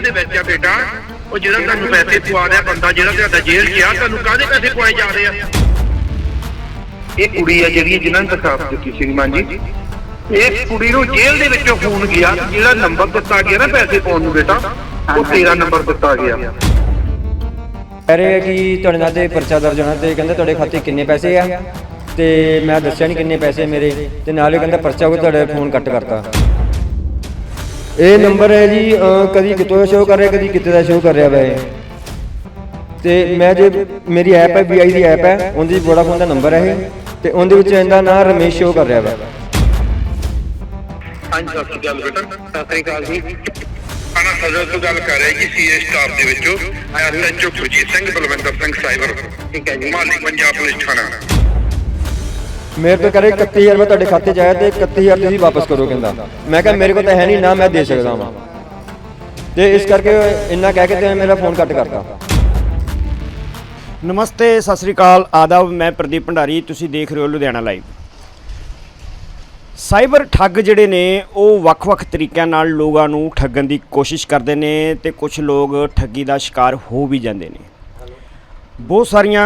ਜੇਲ੍ਹ ਦੇ ਵਿੱਚ ਆ ਬੇਟਾ। ਉਹ ਜਿਹੜਾ ਤੁਹਾਨੂੰ ਪੈਸੇ ਪਵਾ ਰਿਹਾ ਬੰਦਾ ਜਿਹੜਾ ਤੁਹਾਡਾ ਜੇਲ੍ਹ 'ਚ ਆ ਤੁਹਾਨੂੰ ਕਾਹਦੇ ਪੈਸੇ ਪਵਾਏ ਜਾ ਰਹੇ ਆ? ਇਹ ਕੁੜੀ ਆ ਜਿਹੜੀ ਜਿਨ੍ਹਾਂ ਨੇ ਦਰਖਾਸਤ ਦਿੱਤੀ ਸ਼੍ਰੀਮਾਨ ਜੀ। ਇਹ ਕੁੜੀ ਨੂੰ ਜੇਲ੍ਹ ਦੇ ਵਿੱਚੋਂ ਫੋਨ ਗਿਆ ਜਿਹੜਾ ਨੰਬਰ ਦਿੱਤਾ ਗਿਆ ਨਾ ਪੈਸੇ ਪਾਉਣ ਨੂੰ ਬੇਟਾ ਉਹ ਤੇਰਾ ਨੰਬਰ ਦਿੱਤਾ ਗਿਆ। ਕਹਿ ਰਹੇ ਆ ਕਿ ਤੁਹਾਡੇ ਨਾਲ ਤੇ ਪਰਚਾ ਦਰਜ ਹੋਣਾ ਤੇ ਕਹਿੰਦੇ ਤੁਹਾਡੇ ਖਾਤੇ ਕਿੰਨੇ ਪੈਸੇ ਆ? ਤੇ ਮੈਂ ਦੱਸਿਆ ਨਹੀਂ ਕਿੰਨੇ ਪੈਸੇ ਮੇਰੇ ਤੇ ਨਾਲੇ ਕਹਿੰਦਾ ਪਰਚਾ ਹੋ ਤੁਹਾਡਾ ਫੋਨ ਕੱਟ ਕਰਤਾ। ਇਹ ਨੰਬਰ ਹੈ ਜੀ ਅਹ, ਕਦੀ ਕਿਤੋਂ ਸ਼ੋਅ ਕਰ ਰਿਹਾ ਕਦੀ ਕਿਤੇ ਦਾ ਸ਼ੋਅ ਕਰ ਰਿਹਾ ਵੈ। ਤੇ ਮੈਂ ਜੇ ਮੇਰੀ ਐਪ ਹੈ ਵੀਆਈ ਦੀ ਐਪ ਹੈ ਉਹਦੀ ਵੋਡਾਫੋਨ ਦਾ ਨੰਬਰ ਹੈ ਇਹ ਤੇ ਉਹਦੇ ਵਿੱਚ ਇਹਦਾ ਨਾਮ ਰਮੇਸ਼ ਸ਼ੋਅ ਕਰ ਰਿਹਾ ਵਾ। ਹਾਂਜੀ ਸਤਿ ਸ਼੍ਰੀ ਅਕਾਲ ਬੇਟਾ। ਸਤਿ ਸ਼੍ਰੀ ਅਕਾਲ ਜੀ। ਆਣਾ ਸਦਰ ਤੋਂ ਗੱਲ ਕਰ ਰਿਹਾ ਜੀ ਸੀਏ ਸਟਾਫ ਦੇ ਵਿੱਚੋਂ ਐਸਐਚਓ ਗੁਰਜੀਤ ਸਿੰਘ ਬਲਵਿੰਦਰ ਸਿੰਘ ਸਾਈਬਰ ਠੀਕ ਹੈ ਜੀ। ਮਾਲੀ ਪੰਜਾਬ ਪੁਲਿਸ ਥਾਣਾ। ਮੇਰੇ ਤੋਂ ਕਰੇ 31000 ਰੁਪਏ ਤੁਹਾਡੇ ਖਾਤੇ 'ਚ ਆਇਆ ਤੇ 31000 ਤੁਸੀਂ ਵਾਪਸ ਕਰੋ ਕਹਿੰਦਾ। ਮੈਂ ਕਿਹਾ ਮੇਰੇ ਕੋਲ ਤਾਂ ਹੈ ਨਹੀਂ, ਨਾ ਮੈਂ ਦੇ ਸਕਦਾ ਵਾਂ। ਤੇ ਇਸ ਕਰਕੇ ਇੰਨਾ ਕਹਿ ਕੇ ਤੇ ਮੇਰਾ ਫੋਨ ਕੱਟ ਕਰਤਾ। ਨਮਸਤੇ, ਸਤਿ ਸ੍ਰੀ ਅਕਾਲ। ਆਦਾਬ, ਮੈਂ ਪ੍ਰਦੀਪ ਭੰਡਾਰੀ, ਤੁਸੀਂ ਦੇਖ ਰਹੇ ਹੋ ਲੁਧਿਆਣਾ ਲਾਈਵ। ਸਾਈਬਰ ਠੱਗ ਜਿਹੜੇ ਨੇ, ਉਹ ਵੱਖ-ਵੱਖ ਤਰੀਕਿਆਂ ਨਾਲ ਲੋਕਾਂ ਨੂੰ ਠੱਗਣ ਦੀ ਕੋਸ਼ਿਸ਼ ਕਰਦੇ ਨੇ ਤੇ ਕੁਝ ਲੋਕ ਠੱਗੀ ਦਾ ਸ਼ਿਕਾਰ ਹੋ ਵੀ ਜਾਂਦੇ ਨੇ। ਬਹੁਤ ਸਾਰੀਆਂ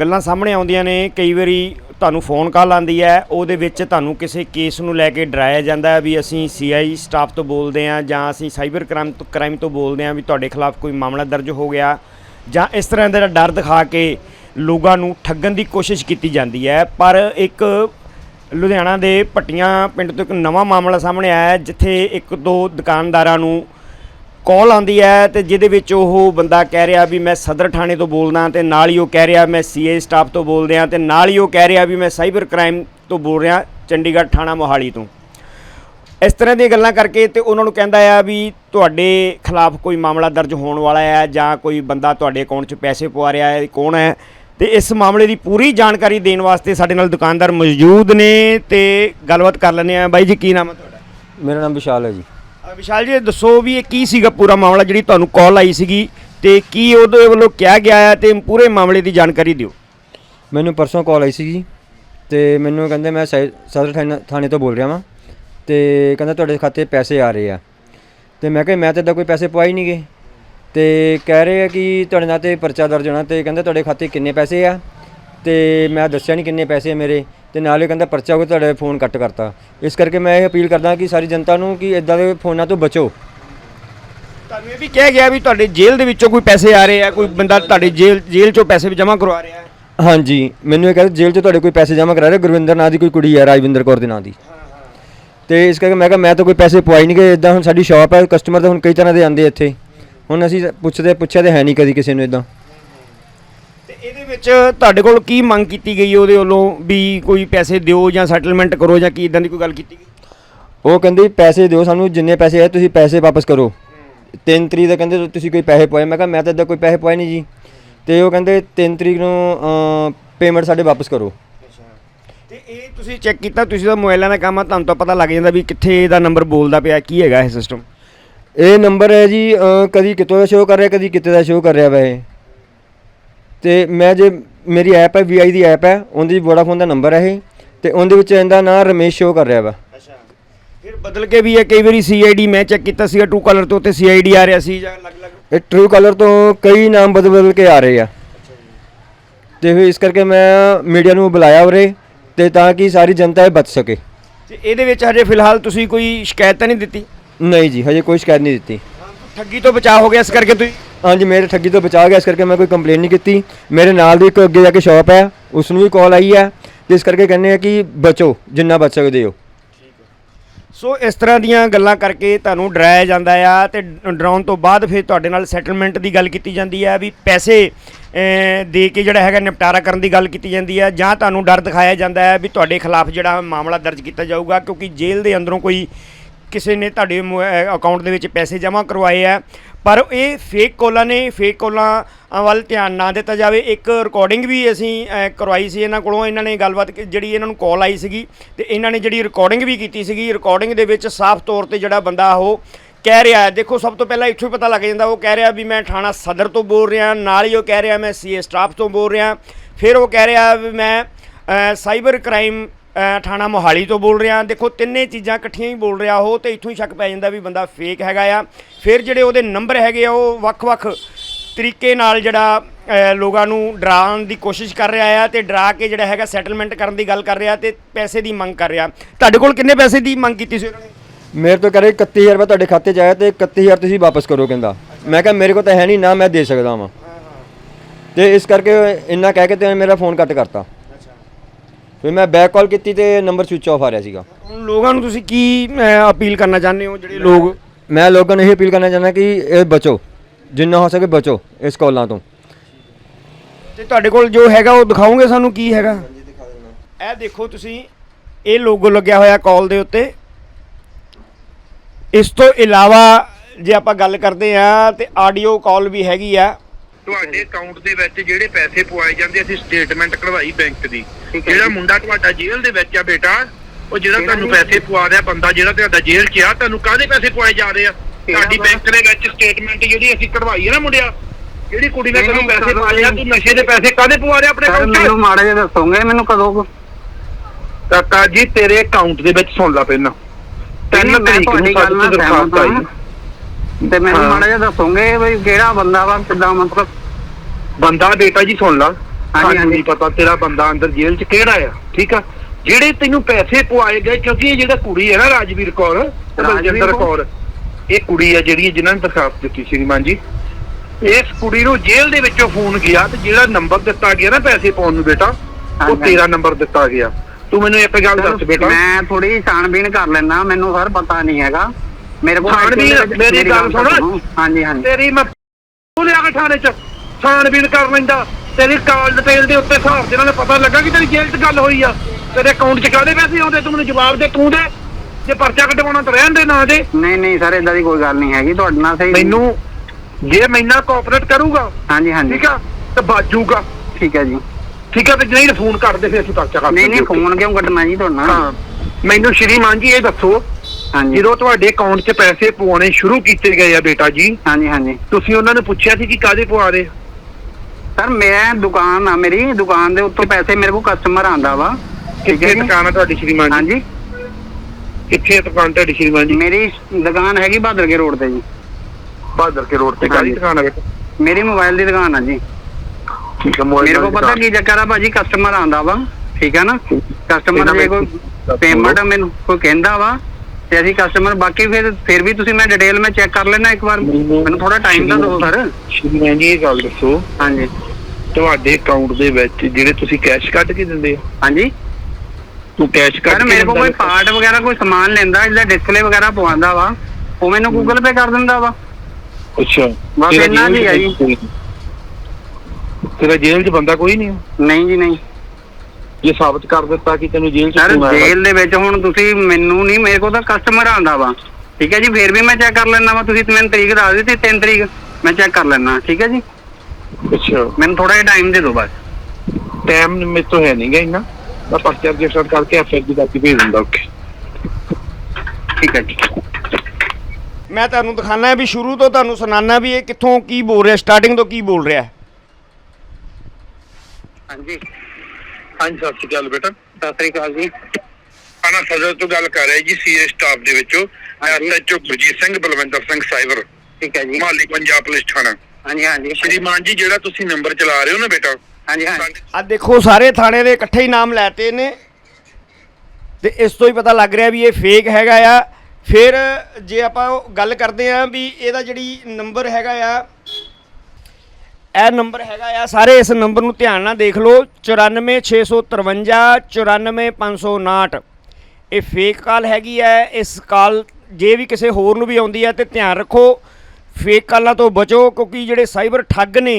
ਗੱਲਾਂ ਸਾਹਮਣੇ ਆਉਂਦੀਆਂ ਨੇ। ਕਈ ਵਾਰੀ ਤੁਹਾਨੂੰ ਫੋਨ ਕਾਲ ਆਂਦੀ ਹੈ, ਉਹਦੇ ਵਿੱਚ ਤੁਹਾਨੂੰ ਕਿਸੇ ਕੇਸ ਨੂੰ ਲੈ ਕੇ ਡਰਾਇਆ ਜਾਂਦਾ ਹੈ ਵੀ ਅਸੀਂ ਸੀਆਈ ਸਟਾਫ ਤੋਂ ਬੋਲਦੇ ਹਾਂ ਜਾਂ ਅਸੀਂ ਸਾਈਬਰ ਕ੍ਰਾਈਮ ਤੋਂ ਕ੍ਰਾਈਮ ਤੋਂ ਬੋਲਦੇ ਹਾਂ ਵੀ ਤੁਹਾਡੇ ਖਿਲਾਫ ਕੋਈ ਮਾਮਲਾ ਦਰਜ ਹੋ ਗਿਆ ਜਾਂ ਇਸ ਤਰ੍ਹਾਂ ਦਾ ਡਰ ਦਿਖਾ ਕੇ ਲੋਕਾਂ ਨੂੰ ਠੱਗਣ ਦੀ ਕੋਸ਼ਿਸ਼ ਕੀਤੀ ਜਾਂਦੀ ਹੈ। ਪਰ ਇੱਕ ਲੁਧਿਆਣਾ ਦੇ ਪੱਟੀਆਂ ਪਿੰਡ ਤੋਂ ਇੱਕ ਨਵਾਂ ਮਾਮਲਾ ਸਾਹਮਣੇ ਆਇਆ ਜਿੱਥੇ ਇੱਕ ਦੋ ਦੁਕਾਨਦਾਰਾਂ ਨੂੰ ਕਾਲ ਆਂਦੀ ਹੈ ਤੇ ਜਿਹਦੇ ਵਿੱਚ ਉਹ ਬੰਦਾ ਕਹਿ ਰਿਹਾ ਵੀ ਮੈਂ ਸਦਰ ਥਾਣੇ ਤੋਂ ਬੋਲਦਾ ਤੇ ਨਾਲ ਹੀ ਉਹ ਕਹਿ ਰਿਹਾ ਮੈਂ ਸੀਏ ਸਟਾਫ ਤੋਂ ਬੋਲਦੇ ਆ ਤੇ ਨਾਲ ਹੀ ਉਹ ਕਹਿ ਰਿਹਾ ਵੀ ਮੈਂ ਸਾਈਬਰ ਕ੍ਰਾਈਮ ਤੋਂ ਬੋਲ ਰਿਹਾ ਚੰਡੀਗੜ੍ਹ ਥਾਣਾ ਮੋਹਾਲੀ ਤੋਂ। ਇਸ ਤਰ੍ਹਾਂ ਦੀਆਂ ਗੱਲਾਂ ਕਰਕੇ ਤੇ ਉਹਨਾਂ ਨੂੰ ਕਹਿੰਦਾ ਆ ਵੀ ਤੁਹਾਡੇ ਖਿਲਾਫ ਕੋਈ ਮਾਮਲਾ ਦਰਜ ਹੋਣ ਵਾਲਾ ਹੈ ਜਾਂ ਕੋਈ ਬੰਦਾ ਤੁਹਾਡੇ ਅਕਾਊਂਟ 'ਚ ਪੈਸੇ ਪਵਾ ਰਿਹਾ ਹੈ, ਕੌਣ ਹੈ? ਤੇ ਇਸ ਮਾਮਲੇ ਦੀ ਪੂਰੀ ਜਾਣਕਾਰੀ ਦੇਣ ਵਾਸਤੇ ਸਾਡੇ ਨਾਲ ਦੁਕਾਨਦਾਰ ਮੌਜੂਦ ਨੇ ਤੇ ਗੱਲਬਾਤ ਕਰ ਲੈਂਦੇ ਆ ਬਾਈ ਜੀ, ਕੀ ਨਾਮ ਹੈ ਤੁਹਾਡਾ? ਮੇਰਾ ਨਾਮ ਵਿਸ਼ਾਲ ਹੈ ਜੀ। ਵਿਸ਼ਾਲ ਜੀ ਦੱਸੋ ਵੀ ਇਹ ਕੀ ਸੀਗਾ ਪੂਰਾ ਮਾਮਲਾ ਜਿਹੜੀ ਤੁਹਾਨੂੰ ਕਾਲ ਆਈ ਸੀਗੀ ਤੇ ਕੀ ਉਹਦੇ ਵੱਲੋਂ ਕਿਹਾ ਗਿਆ ਹੈ ਤੇ ਪੂਰੇ ਮਾਮਲੇ ਦੀ ਜਾਣਕਾਰੀ ਦਿਓ। ਮੈਨੂੰ ਪਰਸੋਂ ਕਾਲ ਆਈ ਸੀਗੀ ਤੇ ਮੈਨੂੰ ਕਹਿੰਦੇ ਮੈਂ ਸਾਈ- ਸਦਰ ਥਾਣਾ- ਥਾਣੇ ਤੋਂ ਬੋਲ ਰਿਹਾ ਵਾਂ ਤੇ ਕਹਿੰਦਾ ਤੁਹਾਡੇ ਖਾਤੇ ਪੈਸੇ ਆ ਰਹੇ ਆ। ਤੇ ਮੈਂ ਕਿਹਾ ਮੈਂ ਤਾਂ ਇੱਦਾਂ ਕੋਈ ਪੈਸੇ ਪਵਾਈ ਨਹੀਂ ਗਏ ਤੇ ਕਹਿ ਰਹੇ ਆ ਕਿ ਤੁਹਾਡੇ ਨਾਲ ਤੇ ਪਰਚਾ ਦਰਜ ਹੋਣਾ ਤੇ ਕਹਿੰਦੇ ਤੁਹਾਡੇ ਖਾਤੇ ਕਿੰਨੇ ਪੈਸੇ ਆ। ਤੇ ਮੈਂ ਦੱਸਿਆ ਨਹੀਂ ਕਿੰਨੇ ਪੈਸੇ ਆ ਮੇਰੇ। ਤੇ ਨਾਲੇ ਕਹਿੰਦਾ ਪਰਚਾ ਹੋ ਤੁਹਾਡੇ ਫੋਨ ਕੱਟ ਕਰਤਾ। ਇਸ ਕਰਕੇ ਮੈਂ ਇਹ ਅਪੀਲ ਕਰਦਾ ਕਿ ਸਾਰੀ ਜਨਤਾ ਨੂੰ ਕਿ ਇਦਾਂ ਦੇ ਫੋਨਾਂ ਤੋਂ ਬਚੋ। ਤੁਹਾਨੂੰ ਇਹ ਵੀ ਕਿਹਾ ਗਿਆ ਵੀ ਤੁਹਾਡੇ ਜੇਲ੍ਹ ਦੇ ਵਿੱਚੋਂ ਕੋਈ ਪੈਸੇ ਆ ਰਹੇ ਆ ਕੋਈ ਬੰਦਾ ਤੁਹਾਡੇ ਜੇਲ੍ਹ ਜੇਲ੍ਹ 'ਚੋਂ ਪੈਸੇ ਵੀ ਜਮ੍ਹਾਂ ਕਰਵਾ ਰਿਹਾ ਹੈ। ਹਾਂਜੀ ਮੈਨੂੰ ਇਹ ਕਹਿੰਦੇ ਜੇਲ੍ਹ 'ਚ ਤੁਹਾਡੇ ਕੋਈ ਪੈਸੇ ਜਮ੍ਹਾਂ ਕਰਾ ਰਹੇ ਗੁਰਵਿੰਦਰ ਨਾਂ ਦੀ ਕੋਈ ਕੁੜੀ ਹੈ ਰਾਜਵਿੰਦਰ ਕੌਰ ਦੇ ਨਾਂ ਦੀ। ਤੇ ਇਸ ਕਰਕੇ ਮੈਂ ਕਿਹਾ ਮੈਂ ਤਾਂ ਕੋਈ ਪੈਸੇ ਪਵਾਈ ਨਹੀਂ ਗਏ ਇਦਾਂ ਹੁਣ ਸਾਡੀ ਸ਼ਾਪ ਹੈ ਕਸਟਮਰ ਤਾਂ ਹੁਣ ਕਈ ਤਰ੍ਹਾਂ ਦੇ ਆਉਂਦੇ ਇੱਥੇ। ਹੁਣ ਅਸੀਂ ਪੁੱਛਦੇ ਪੁੱਛਿਆ ਤੇ ਹੈ ਨਹੀਂ ਕਦੀ ਕਿਸੇ ਨੂੰ ਇਦਾਂ ਇਹਦੇ ਵਿੱਚ ਤੁਹਾਡੇ ਕੋਲ ਕੀ ਮੰਗ ਕੀਤੀ ਗਈ ਉਹਦੇ ਵੱਲੋਂ? ਵੀ ਕੋਈ ਪੈਸੇ ਦਿਓ ਜਾਂ ਸੈਟਲਮੈਂਟ ਕਰੋ ਜਾਂ ਕੀ ਇਦਾਂ ਦੀ ਕੋਈ ਗੱਲ ਕੀਤੀ ਗਈ? ਉਹ ਕਹਿੰਦੇ ਪੈਸੇ ਦਿਓ ਸਾਨੂੰ ਜਿੰਨੇ ਪੈਸੇ ਆਏ ਤੁਸੀਂ ਪੈਸੇ ਵਾਪਸ ਕਰੋ। ਤਿੰਨ ਤਰੀਕ ਦਾ ਕਹਿੰਦੇ ਤੁਸੀਂ ਕੋਈ ਪੈਸੇ ਪਵਾਏ ਮੈਂ ਕਿਹਾ ਮੈਂ ਤਾਂ ਇਦਾਂ ਕੋਈ ਪੈਸੇ ਪਵਾਏ ਨਹੀਂ ਜੀ। ਤੇ ਉਹ ਕਹਿੰਦੇ ਤਿੰਨ ਤਰੀਕ ਨੂੰ ਪੇਮੈਂਟ ਸਾਡੇ ਵਾਪਸ ਕਰੋ। ਤੇ ਇਹ ਤੁਸੀਂ ਚੈੱਕ ਕੀਤਾ ਤੁਸੀਂ ਤਾਂ ਮੋਬਾਈਲਾਂ ਦਾ ਕੰਮ ਆ ਤੁਹਾਨੂੰ ਤਾਂ ਪਤਾ ਲੱਗ ਜਾਂਦਾ ਵੀ ਕਿੱਥੇ ਇਹਦਾ ਨੰਬਰ ਬੋਲਦਾ ਪਿਆ ਕੀ ਹੈਗਾ ਇਹ ਸਿਸਟਮ ਇਹ ਨੰਬਰ ਹੈ ਜੀ ਕਦੀ ਕਿਤੋਂ ਦਾ ਸ਼ੋਅ ਕਰ ਰਿਹਾ ਕਦੀ ਕਿਤੇ ਦਾ ਸ਼ੋਅ ਕਰ ਰਿਹਾ ਵਾ ਇਹ। ਤੇ ਮੈਂ ਜੇ ਮੇਰੀ ਐਪ ਹੈ ਵੀਆਈ ਦੀ ਐਪ ਹੈ ਉਹਦੀ ਵੋਡਾਫੋਨ ਦਾ ਨੰਬਰ ਹੈ ਇਹ ਤੇ ਉਹਦੇ ਵਿੱਚ ਇਹਦਾ ਨਾਮ ਰਮੇਸ਼ ਸ਼ੋਅ ਕਰ ਰਿਹਾ ਵਾ। ਅੱਛਾ। ਫਿਰ ਬਦਲ ਕੇ ਵੀ ਹੈ ਕਈ ਵਾਰੀ ਸੀਆਈਡੀ ਮੈਂ ਚੈੱਕ ਕੀਤਾ ਸੀਗਾ ਟੂ ਕਲਰ ਤੋਂ ਤੇ ਸੀਆਈਡੀ ਆ ਰਿਹਾ ਸੀ ਜਾਂ ਅਲੱਗ-ਅਲੱਗ? ਇਹ ਟਰੂ ਕਲਰ ਤੋਂ ਕਈ ਨਾਮ ਬਦਲ ਬਦਲ ਕੇ ਆ ਰਹੇ ਆ। ਤੇ ਫਿਰ ਇਸ ਕਰਕੇ ਮੈਂ ਮੀਡੀਆ ਨੂੰ ਬੁਲਾਇਆ ਉਰੇ ਤੇ ਤਾਂ ਕਿ ਸਾਰੀ ਜਨਤਾ ਇਹ ਬਚ ਸਕੇ। ਤੇ ਇਹਦੇ ਵਿੱਚ ਹਜੇ ਫਿਲਹਾਲ ਤੁਸੀਂ ਕੋਈ ਸ਼ਿਕਾਇਤ ਤਾਂ ਨਹੀਂ ਦਿੱਤੀ? ਨਹੀਂ ਜੀ ਹਜੇ ਕੋਈ ਸ਼ਿਕਾਇਤ ਨਹੀਂ ਦਿੱਤੀ। ਠੱਗੀ ਤੋਂ ਬਚਾਅ ਹੋ ਗਿਆ ਇਸ ਕਰਕੇ ਤੁਸੀਂ? ਹਾਂਜੀ, ਮੇਰੇ ਠੱਗੀ ਤੋਂ ਬਚਾ ਗਿਆ, ਇਸ ਕਰਕੇ ਮੈਂ ਕੋਈ ਕੰਪਲੇਨ ਨਹੀਂ ਕੀਤੀ। ਮੇਰੇ ਨਾਲ ਦੀ ਇੱਕ ਅੱਗੇ ਜਾ ਕੇ ਸ਼ਾਪ ਹੈ ਉਸ ਨੂੰ ਵੀ ਕਾਲ ਆਈ ਹੈ ਤੇ ਇਸ ਕਰਕੇ ਕਹਿੰਦੇ ਆ ਕਿ ਬਚੋ, ਜਿੰਨਾ ਬਚ ਸਕਦੇ ਹੋ। ਸੋ ਇਸ ਤਰ੍ਹਾਂ ਦੀਆਂ ਗੱਲਾਂ ਕਰਕੇ ਤੁਹਾਨੂੰ ਡਰਾਇਆ ਜਾਂਦਾ ਆ ਤੇ ਡਰਾਉਣ ਤੋਂ ਬਾਅਦ ਫਿਰ ਤੁਹਾਡੇ ਨਾਲ ਸੈਟਲਮੈਂਟ ਦੀ ਗੱਲ ਕੀਤੀ ਜਾਂਦੀ ਹੈ ਵੀ ਪੈਸੇ ਦੇ ਕੇ ਜਿਹੜਾ ਹੈਗਾ ਨਿਪਟਾਰਾ ਕਰਨ ਦੀ ਗੱਲ ਕੀਤੀ ਜਾਂਦੀ ਹੈ ਜਾਂ ਤੁਹਾਨੂੰ ਡਰ ਦਿਖਾਇਆ ਜਾਂਦਾ ਹੈ ਵੀ ਤੁਹਾਡੇ ਖਿਲਾਫ ਜਿਹੜਾ ਮਾਮਲਾ ਦਰਜ ਕੀਤਾ ਜਾਊਗਾ ਕਿਉਂਕਿ ਜੇਲ੍ਹ ਦੇ ਅੰਦਰੋਂ ਕੋਈ ਕਿਸੇ ਨੇ ਤੁਹਾਡੇ ਅਕਾਊਂਟ ਦੇ ਵਿੱਚ ਪੈਸੇ ਜਮ੍ਹਾਂ ਕਰਵਾਏ ਆ। ਪਰ ਇਹ ਫੇਕ ਕੋਲਾਂ ਨੇ ਫੇਕ ਕੋਲਾਂ ਵੱਲ ਧਿਆਨ ਨਾ ਦਿੱਤਾ ਜਾਵੇ। ਇੱਕ ਰਿਕਾਰਡਿੰਗ ਵੀ ਅਸੀਂ ਕਰਵਾਈ ਸੀ ਇਹਨਾਂ ਕੋਲੋਂ। ਇਹਨਾਂ ਨੇ ਗੱਲਬਾਤ ਜਿਹੜੀ ਇਹਨਾਂ ਨੂੰ ਕਾਲ ਆਈ ਸੀਗੀ ਤੇ ਇਹਨਾਂ ਨੇ ਜਿਹੜੀ ਰਿਕਾਰਡਿੰਗ ਵੀ ਕੀਤੀ ਸੀਗੀ ਰਿਕਾਰਡਿੰਗ ਦੇ ਵਿੱਚ ਸਾਫ਼ ਤੌਰ ਤੇ ਜਿਹੜਾ ਬੰਦਾ ਉਹ ਕਹਿ ਰਿਹਾ ਹੈ। ਦੇਖੋ, ਸਭ ਤੋਂ ਪਹਿਲਾਂ ਇੱਥੋਂ ਹੀ ਪਤਾ ਲੱਗ ਜਾਂਦਾ, ਉਹ ਕਹਿ ਰਿਹਾ ਵੀ ਮੈਂ ਥਾਣਾ ਸਦਰ ਤੋਂ ਬੋਲ ਰਿਹਾ, ਨਾਲ ਹੀ ਉਹ ਕਹਿ ਰਿਹਾ ਮੈਂ ਸੀਏ ਸਟਾਫ ਤੋਂ ਬੋਲ ਰਿਹਾ। ਫਿਰ ਉਹ ਕਹਿ ਰਿਹਾ ਵੀ ਮੈਂ ਸਾਈਬਰ ਕ੍ਰਾਈਮ ਥਾਣਾ ਮੋਹਾਲੀ ਤੋਂ ਬੋਲ ਰਿਹਾ। ਦੇਖੋ ਤਿੰਨੇ ਚੀਜ਼ਾਂ ਇਕੱਠੀਆਂ ਹੀ ਬੋਲ ਰਿਹਾ ਉਹ ਤੇ ਇੱਥੋਂ ਹੀ ਸ਼ੱਕ ਪੈ ਜਾਂਦਾ ਵੀ ਬੰਦਾ ਫੇਕ ਹੈਗਾ ਆ। ਫਿਰ ਜਿਹੜੇ ਉਹਦੇ ਨੰਬਰ ਹੈਗੇ ਆ ਉਹ ਵੱਖ-ਵੱਖ ਤਰੀਕੇ ਨਾਲ ਜਿਹੜਾ ਲੋਕਾਂ ਨੂੰ ਡਰਾਉਣ ਦੀ ਕੋਸ਼ਿਸ਼ ਕਰ ਰਿਹਾ ਆ ਤੇ ਡਰਾ ਕੇ ਜਿਹੜਾ ਹੈਗਾ ਸੈਟਲਮੈਂਟ ਕਰਨ ਦੀ ਗੱਲ ਕਰ ਰਿਹਾ ਤੇ ਪੈਸੇ ਦੀ ਮੰਗ ਕਰ ਰਿਹਾ। ਤੁਹਾਡੇ ਕੋਲ ਕਿੰਨੇ ਪੈਸੇ ਦੀ ਮੰਗ ਕੀਤੀ ਸੀ ਉਹਨਾਂ ਨੇ? ਮੇਰੇ ਤੋਂ ਕਰੇ 31000 ਰੁਪਏ ਤੁਹਾਡੇ ਖਾਤੇ 'ਚ ਆਇਆ ਤੇ 31000 ਤੁਸੀਂ ਵਾਪਸ ਕਰੋ ਕਹਿੰਦਾ। ਮੈਂ ਕਿਹਾ ਮੇਰੇ ਕੋਲ ਤਾਂ ਹੈ ਨਹੀਂ ਨਾ ਮੈਂ ਦੇ ਸਕਦਾ ਵਾਂ। ਤੇ ਇਸ ਕਰਕੇ ਇੰਨਾ ਕਹਿ ਕੇ ਤੇ ਮੇਰਾ ਫੋਨ ਕੱਟ ਕਰਤਾ। ਫਿਰ ਮੈਂ ਬੈਕ ਕਾਲ ਕੀਤੀ ਤੇ ਨੰਬਰ ਸਵਿਚ ਆਫ ਆ ਰਿਹਾ ਸੀਗਾ। ਹੁਣ ਲੋਕਾਂ ਨੂੰ ਤੁਸੀਂ ਕੀ ਅ, ਅਪੀਲ ਕਰਨਾ ਚਾਹੁੰਦੇ ਹੋ ਜਿਹੜੇ ਲੋਕ? ਮੈਂ ਲੋਕਾਂ ਨੂੰ ਇਹ ਅਪੀਲ ਕਰਨਾ ਚਾਹੁੰਦਾ ਕਿ ਇਹ ਬਚੋ ਜਿੰਨਾ ਹੋ ਸਕੇ ਬਚੋ ਇਸ ਕਾਲਾਂ ਤੋਂ। ਤੇ ਤੁਹਾਡੇ ਕੋਲ ਜੋ ਹੈਗਾ ਉਹ ਦਿਖਾਓਗੇ ਸਾਨੂੰ ਕੀ ਹੈਗਾ? ਇਹ ਦੇਖੋ ਤੁਸੀਂ ਇਹ ਲੋਗੋ ਲੱਗਿਆ ਹੋਇਆ ਕਾਲ ਦੇ ਉੱਤੇ। ਇਸ ਤੋਂ ਇਲਾਵਾ ਜੇ ਆਪਾਂ ਗੱਲ ਕਰਦੇ ਆ ਤੇ ਆਡੀਓ ਕਾਲ ਵੀ ਹੈਗੀ ਆ। ਤੁਹਾਡੇ ਅਕਾਊਂਟ ਦੇ ਵਿੱਚ ਜਿਹੜੇ ਪੈਸੇ ਪਵਾਏ ਜਾਂਦੇ ਅਸੀਂ ਸਟੇਟਮੈਂਟ ਕਢਵਾਈ ਬੈਂਕ ਦੀ। ਜਿਹੜਾ ਮੁੰਡਾ ਤੁਹਾਡਾ ਜੇਲ੍ਹ ਦੇ ਵਿੱਚ ਆ ਬੇਟਾ ਉਹ ਜਿਹੜਾ ਤੁਹਾਨੂੰ ਪੈਸੇ ਪਵਾ ਰਿਹਾ ਬੰਦਾ ਜਿਹੜਾ ਤੁਹਾਡਾ ਜੇਲ੍ਹ 'ਚ ਆ ਤੁਹਾਨੂੰ ਕਾਹਦੇ ਪੈਸੇ ਪਵਾਏ ਜਾ ਰਹੇ ਆ? ਤੁਹਾਡੀ ਬੈਂਕ ਦੇ ਵਿੱਚ ਸਟੇਟਮੈਂਟ ਜਿਹੜੀ ਅਸੀਂ ਕਢਵਾਈ ਹੈ ਨਾ ਮੁੰਡਿਆ? ਜਿਹੜੀ ਕੁੜੀ ਨੇ ਤੈਨੂੰ ਪੈਸੇ ਪਾਏ ਆ ਤੂੰ ਨਸ਼ੇ ਦੇ ਪੈਸੇ ਕਾਹਦੇ ਪਵਾ ਰਿਹਾ ਆਪਣੇ ਅਕਾਊਂਟ 'ਚ? ਮੈਨੂੰ ਮਾੜਾ ਜਿਹਾ ਦੱਸੋਗੇ ਮੈਨੂੰ ਕਦੋਂ? ਕਾਕਾ ਜੀ ਤੇਰੇ ਅਕਾਊਂਟ ਦੇ ਵਿੱਚ ਸੁਣ ਲਾ ਪਹਿਲਾਂ। ਤਿੰਨ ਤਰੀਕ ਨੂੰ ਨਾਲ ਦਰਖਾਸਤ ਆਈ। ਤੇ ਮੈਨੂੰ। ਮਾੜਾ ਜਿਹਾ ਦੱਸੋਗੇ ਵੀ ਕਿਹੜਾ ਬੰਦਾ ਵਾ ਕਿੱਦਾਂ ਮਤਲਬ ਬੰਦਾ ਬੇਟਾ ਜੀ ਸੁਣ ਲਾ ਹਾਂਜੀ, ਸਾਨੂੰ ਹਾਂਜੀ। ਨਹੀਂ ਪਤਾ ਤੇਰਾ ਬੰਦਾ ਅੰਦਰ ਜੇਲ੍ਹ 'ਚ ਕਿਹੜਾ ਆ ਠੀਕ ਆ ਜਿਹੜੇ ਤੈਨੂੰ ਪੈਸੇ ਪਵਾਏ ਗਏ ਕਿਉਂਕਿ ਇਹ ਜਿਹੜਾ ਕੁੜੀ ਹੈ ਨਾ ਰਾਜਵੀਰ ਕੌਰ ਬਲਜਿੰਦਰ ਕੌਰ? ਇਹ ਕੁੜੀ ਹੈ ਜਿਹੜੀ ਜਿਨ੍ਹਾਂ ਨੇ ਦਰਖਾਸਤ ਦਿੱਤੀ ਸ਼੍ਰੀਮਾਨ ਜੀ ਇਸ ਕੁੜੀ ਨੂੰ ਜੇਲ੍ਹ ਦੇ ਵਿੱਚੋਂ ਫੋਨ ਗਿਆ ਤੇ ਜਿਹੜਾ ਨੰਬਰ ਦਿੱਤਾ ਗਿਆ ਨਾ ਪੈਸੇ ਪਾਉਣ ਨੂੰ ਬੇਟਾ ਉਹ। ਤੇਰਾ ਨੰਬਰ ਦਿੱਤਾ ਗਿਆ ਤੂੰ ਮੈਨੂੰ ਇੱਕ ਗੱਲ ਦੱਸ ਬੇਟਾ ਮੈਂ ਥੋੜੀ ਛਾਣਬੀਣ ਕਰ ਲੈਣਾ ਮੈਨੂੰ ਸਰ ਪਤਾ ਨਹੀਂ ਹੈਗਾ ਮੇਰੇ ਕੋਲ ਮੇਰੀ ਗੱਲ ਸੁਣ। ਹਾਂਜੀ ਹਾਂਜੀ। ਤੇਰੀ ਮੈਂ ਉਹ ਲਿਆ ਕੇ ਥਾਣੇ 'ਚ ਛਾਣਬੀਣ ਕਰ ਲੈਂਦਾ। ਤੇਰੀ ਕਾਲ ਡਿਟੇਲ ਦੇ ਉੱਤੇ ਹਿਸਾਬ ਦੇ ਨਾਲ ਪਤਾ ਲੱਗਾ ਕਿ ਤੇਰੀ ਜੇਲ੍ਹ 'ਚ ਗੱਲ ਹੋਈ ਆ। ਤੇਰੇ ਅਕਾਊਂਟ 'ਚ ਕਾਹਦੇ ਪੈਸੇ ਆਉਂਦੇ? ਤੂੰ ਮੈਨੂੰ ਜਵਾਬ ਦੇ ਤੂੰ ਦੇ। ਜੇ ਪਰਚਾ ਕਟਵਾਉਣਾ ਤਾਂ ਰਹਿਣ ਦੇ ਨਾ ਦੇ। ਨਹੀਂ ਨਹੀਂ ਸਰ ਇਦਾਂ ਦੀ ਕੋਈ ਗੱਲ ਨਹੀਂ ਹੈਗੀ। ਤੁਹਾਡੇ ਨਾਲ ਸਹੀ ਮੈਨੂੰ ਜੇ ਮੈਨਾਂ ਕੋਆਪਰੇਟ ਕਰੂਗਾ ਹਾਂਜੀ ਹਾਂਜੀ। ਠੀਕ ਆ? ਤੇ ਬਾਜੂਗਾ। ਠੀਕ ਹੈ ਜੀ। ਠੀਕ ਆ ਤੇ ਨਹੀਂ ਫੋਨ ਕਰ ਦੇ ਫਿਰ ਅਸੀਂ ਪਰਚਾ ਕਰ ਨਹੀਂ ਨਹੀਂ ਫੋਨ ਕਿਉਂ ਕੱਟਣਾ ਜੀ ਤੁਹਾਡਾ ਹਾਂ। ਮੈਨੂੰ ਸ਼੍ਰੀਮਾਨ ਜੀ ਇਹ ਦੱਸੋ। ਹਾਂਜੀ। ਜਦੋਂ ਤੁਹਾਡੇ ਅਕਾਊਂਟ 'ਚ ਪੈਸੇ ਪਵਾਉਣੇ ਸ਼ੁਰੂ ਕੀਤੇ ਗਏ ਆ ਬੇਟਾ ਜੀ ਹਾਂਜੀ ਹਾਂਜੀ। ਤੁਸੀਂ ਉਹਨਾਂ ਨੂੰ ਪੁੱਛਿਆ ਸੀ ਕਿ ਕਾਹਦੇ ਪਵਾ ਰਹੇ? ਸਰ ਮੈਂ ਦੁਕਾਨ ਆ ਮੇਰੀ ਦੁਕਾਨ ਦੇ ਉੱਤੋਂ ਪੈਸੇ ਮੇਰੇ ਕੋਲ ਕਸਟਮਰ ਆਂਦਾ ਵਾ। ਠੀਕ ਹੈ ਕਿੱਥੇ ਜੀ? ਦੁਕਾਨ ਆ ਤੁਹਾਡੀ ਸ਼੍ਰੀਮਾਨ ਜੀ? ਹਾਂਜੀ। ਕਿੱਥੇ ਆ ਦੁਕਾਨ ਤੁਹਾਡੀ ਸ਼੍ਰੀਮਾਨ ਜੀ? ਮੇਰੀ ਦੁਕਾਨ ਹੈਗੀ ਬਹਾਦਰ ਕੇ ਰੋਡ ਤੇ ਜੀ। ਬਹਾਦਰ ਕੇ ਰੋਡ ਤੇ ਕਾਹਦੀ ਹਾਂਜੀ। ਦੁਕਾਨ ਆ ਬੇਟਾ? ਮੇਰੀ ਮੋਬਾਈਲ ਦੀ ਦੁਕਾਨ ਆ ਜੀ। ਠੀਕ ਮੋਬਾਈਲ ਮੇਰੇ ਕੋਲ ਪਤਾ ਕੀ ਚੱਕਰ ਆ ਭਾਜੀ ਕਸਟਮਰ ਆਂਦਾ ਵਾ। ਠੀਕ ਆ ਨਾ? ਕਸਟਮਰ ਜੇ ਕੋਈ ਪੇਮੈਂਟ ਮੈਨੂੰ ਕੋਈ ਕਹਿੰਦਾ ਵਾ ਤੇ ਅਸੀਂ ਕਸਟਮਰ ਬਾਕੀ ਫਿਰ ਫਿਰ ਵੀ ਤੁਸੀਂ ਮੈਂ ਡਿਟੇਲ ਮੈਂ ਚੈੱਕ ਕਰ ਲੈਣਾ ਇੱਕ ਵਾਰ। ਮੈਨੂੰ ਥੋੜਾ ਟਾਈਮ ਤਾਂ ਦਿਓ ਸਰ। ਸ਼੍ਰੀਮਾਨ ਜੀ ਇਹ ਗੱਲ ਦੱਸੋ। ਹਾਂਜੀ। ਤੁਹਾਡੇ ਅਕਾਊਂਟ ਦੇ ਵਿੱਚ ਜਿਹੜੇ ਤੁਸੀਂ ਕੈਸ਼ ਕੱਢ ਕੇ ਦਿੰਦੇ ਆ? ਹਾਂਜੀ। ਤੂੰ ਕੈਸ਼ ਕੱਢ ਸਰ ਕੇ ਮੇਰੇ ਕੋਲ ਕੋਈ ਦਿੰਦਾ ਪਾਰਟ ਵਗੈਰਾ ਕੋਈ ਸਮਾਨ ਲੈਂਦਾ ਜਿਹਦਾ ਡਿਸਪਲੇ ਵਗੈਰਾ ਪਵਾਉਂਦਾ ਵਾ ਉਹ ਮੈਨੂੰ ਗੂਗਲ ਪੇ ਕਰ ਦਿੰਦਾ ਵਾ। ਅੱਛਾ। ਬਸ ਤੇਰਾ ਇੰਨਾ ਜੇਲ੍ਹ ਆ ਚ- ਤੇਰਾ ਜੇਲ੍ਹ 'ਚ ਬੰਦਾ ਕੋਈ ਨਹੀਂ? ਨਹੀਂ ਜੀ ਨਹੀਂ। ਜੇ ਸਾਬਤ ਕਰ ਦਿੱਤਾ ਕਿ ਤੈਨੂੰ ਜੇਲ੍ਹ 'ਚ ਸਰ ਤੂੰ ਆਇਆ ਜੇਲ੍ਹ ਦੇ ਵਿੱਚ ਹੁਣ ਤੁਸੀਂ ਮੈਨੂੰ ਨਹੀਂ ਮੇਰੇ ਕੋਲ ਤਾਂ ਕਸਟਮਰ ਆਂਦਾ ਵਾ। ਠੀਕ ਹੈ ਜੀ? ਫਿਰ ਵੀ ਮੈਂ ਚੈੱਕ ਕਰ ਲੈਣਾ ਵਾ। ਤੁਸੀਂ ਮੈਨੂੰ ਤਰੀਕ ਦੱਸ ਦਿੱਤੀ 3 ਤਰੀਕ ਮੈਂ ਚੈੱਕ ਕਰ ਲੈਣਾ ਠੀਕ ਹੈ ਜੀ? ਅੱਛਾ। ਮੈਨੂੰ ਥੋੜਾ ਜਿਹਾ ਟਾਈਮ ਦੇ ਦਿਓ ਬਸ। ਟਾਈਮ ਮੇਰੇ ਤੋਂ ਹੈ ਨਹੀਂਗਾ ਇੰਨਾ। ਮੈਂ ਪਰਚਾ ਰਜਿਸਟਰ ਕਰਕੇ ਦੀ ਕਾਪੀ ਭੇਜ ਦਿੰਦਾ ਓਕੇ ਠੀਕ ਹੈ ਜੀ। ਮੈਂ ਤੁਹਾਨੂੰ ਦਿਖਾਣਾ ਵੀ ਸ਼ੁਰੂ ਤੋਂ ਤੁਹਾਨੂੰ ਸੁਣਾਣਾ ਵੀ ਇਹ ਕਿੱਥੋਂ ਕੀ ਬੋਲ ਰਿਹਾ ਸਟਾਰਟਿੰਗ ਤੋਂ ਕੀ ਬੋਲ ਰਿਹਾ। ਹਾਂਜੀ। ਹਾਂਜੀ ਸਤਿ ਸ਼੍ਰੀ ਅਕਾਲ ਬੇਟਾ। ਸਤਿ ਸ੍ਰੀ ਅਕਾਲ ਜੀ। ਆਣਾ ਸਦਰ ਤੋਂ ਗੱਲ ਕਰ ਰਿਹਾ ਜੀ ਸੀਏ ਸਟਾਫ ਦੇ ਵਿੱਚੋਂ। ਹਾਂਜੀ। SHO Gurjeet Singh Balwinder Singh cyber. ਠੀਕ ਹੈ ਜੀ। ਮਾਲੀ ਪੰਜਾਬ ਪੁਲਿਸ ਥਾਣਾ। ਹਾਂਜੀ ਹਾਂਜੀ। ਸ਼੍ਰੀਮਾਨ ਜੀ ਜਿਹੜਾ ਤੁਸੀਂ ਨੰਬਰ ਚਲਾ ਰਹੇ ਹੋ ਨਾ ਬੇਟਾ। ਹਾਂਜੀ ਹਾਂਜੀ। ਆ ਦੇਖੋ ਸਾਰੇ ਥਾਣੇ ਦੇ ਇਕੱਠੇ ਹੀ ਨਾਮ ਲੈਤੇ ਨੇ। ਤੇ ਇਸ ਤੋਂ ਹੀ ਪਤਾ ਲੱਗ ਰਿਹਾ ਵੀ ਇਹ ਫੇਕ ਹੈਗਾ ਆ। ਫਿਰ ਜੇ ਆਪਾਂ ਉਹ ਗੱਲ ਕਰਦੇ ਆ ਵੀ ਇਹਦਾ ਜਿਹੜੀ ਨੰਬਰ ਹੈਗਾ ਆ ਇਹ ਨੰਬਰ ਹੈਗਾ ਆ, ਸਾਰੇ ਇਸ ਨੰਬਰ ਨੂੰ ਧਿਆਨ ਨਾਲ ਦੇਖ ਲਓ 94653 94559 ਇਹ ਫੇਕ ਕਾਲ ਹੈਗੀ ਹੈ ਇਸ ਕਾਲ ਜੇ ਵੀ ਕਿਸੇ ਹੋਰ ਨੂੰ ਵੀ ਆਉਂਦੀ ਹੈ ਤੇ ਧਿਆਨ ਰੱਖੋ ਫੇਕ ਕਾਲਾਂ ਤੋਂ ਬਚੋ, ਕਿਉਂਕਿ ਜਿਹੜੇ ਸਾਈਬਰ ਠੱਗ ਨੇ,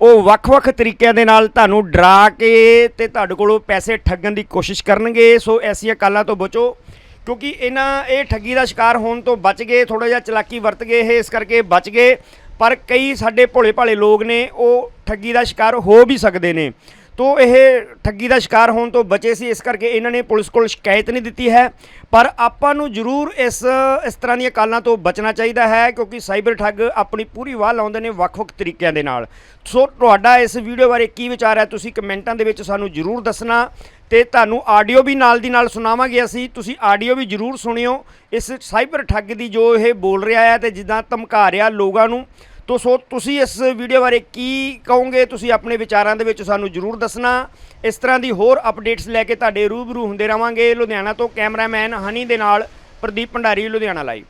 ਉਹ ਵੱਖ-ਵੱਖ ਤਰੀਕਿਆਂ ਦੇ ਨਾਲ ਤੁਹਾਨੂੰ ਡਰਾ ਕੇ ਤੇ ਤੁਹਾਡੇ ਕੋਲੋਂ ਪੈਸੇ ਠੱਗਣ ਦੀ ਕੋਸ਼ਿਸ਼ ਕਰਨਗੇ। ਸੋ ਐਸੀਆਂ ਕਾਲਾਂ ਤੋਂ ਬਚੋ, ਕਿਉਂਕਿ ਇਹਨਾਂ, ਇਹ ਠੱਗੀ ਦਾ ਸ਼ਿਕਾਰ ਹੋਣ ਤੋਂ ਬਚ ਗਏ ਥੋੜਾ ਜਿਹਾ ਚਲਾਕੀ ਵਰਤ ਗਏ ਇਹ, ਇਸ ਕਰਕੇ ਬਚ ਗਏ। ਪਰ ਕਈ ਸਾਡੇ ਭੋਲੇ ਭਾਲੇ ਲੋਕ ਨੇ, ਉਹ ਠੱਗੀ ਦਾ ਸ਼ਿਕਾਰ ਹੋ ਵੀ ਸਕਦੇ ਨੇ। ਤੋਂ ਇਹ ਠੱਗੀ ਦਾ ਸ਼ਿਕਾਰ ਹੋਣ ਤੋਂ ਬਚੇ ਸੀ, ਇਸ ਕਰਕੇ ਇਹਨਾਂ ਨੇ ਪੁਲਿਸ ਕੋਲ ਸ਼ਿਕਾਇਤ ਨਹੀਂ ਦਿੱਤੀ ਹੈ। ਪਰ ਆਪਾਂ ਨੂੰ ਜ਼ਰੂਰ ਇਸ ਇਸ ਤਰ੍ਹਾਂ ਦੀਆਂ ਕਾਲਾਂ ਤੋਂ ਬਚਣਾ ਚਾਹੀਦਾ ਹੈ, ਕਿਉਂਕਿ ਸਾਈਬਰ ਠੱਗ ਆਪਣੀ ਪੂਰੀ ਵਾਹ ਲਾਉਂਦੇ ਨੇ ਵੱਖ-ਵੱਖ ਤਰੀਕਿਆਂ ਦੇ ਨਾਲ। ਸੋ ਤੁਹਾਡਾ ਇਸ ਵੀਡੀਓ ਬਾਰੇ ਕੀ ਵਿਚਾਰ ਹੈ, ਤੁਸੀਂ ਕਮੈਂਟਾਂ ਦੇ ਵਿੱਚ ਸਾਨੂੰ ਜ਼ਰੂਰ ਦੱਸਣਾ ਤੇ ਤੁਹਾਨੂੰ ਆਡੀਓ ਵੀ ਨਾਲ ਦੀ ਨਾਲ ਸੁਣਾਵਾਂਗੇ ਅਸੀਂ। ਤੁਸੀਂ ਆਡੀਓ ਵੀ ਜ਼ਰੂਰ ਸੁਣਿਓ। ਇਸ ਸਾਈਬਰ ਠੱਗ ਦੀ ਜੋ ਇਹ ਬੋਲ ਰਿਹਾ ਹੈ ਤੇ ਜਿੱਦਾਂ ਧਮਕਾ ਰਿਹਾ ਲੋਕਾਂ ਨੂੰ ਤੋ ਸੋ ਤੁਸੀਂ ਇਸ ਵੀਡੀਓ ਬਾਰੇ ਕੀ ਕਹੋਗੇ? ਤੁਸੀਂ ਆਪਣੇ ਵਿਚਾਰਾਂ ਦੇ ਵਿੱਚ ਸਾਨੂੰ ਜਰੂਰ ਦੱਸਣਾ। ਇਸ ਤਰ੍ਹਾਂ ਦੀ ਹੋਰ ਅਪਡੇਟਸ ਲੈ ਕੇ ਤੁਹਾਡੇ ਰੂਬਰੂ ਹੁੰਦੇ ਰਵਾਂਗੇ। ਲੁਧਿਆਣਾ ਤੋਂ ਕੈਮਰਾਮੈਨ ਹਨੀ ਦੇ ਨਾਲ ਪ੍ਰਦੀਪ ਭੰਡਾਰੀ, ਲੁਧਿਆਣਾ ਲਾਈਵ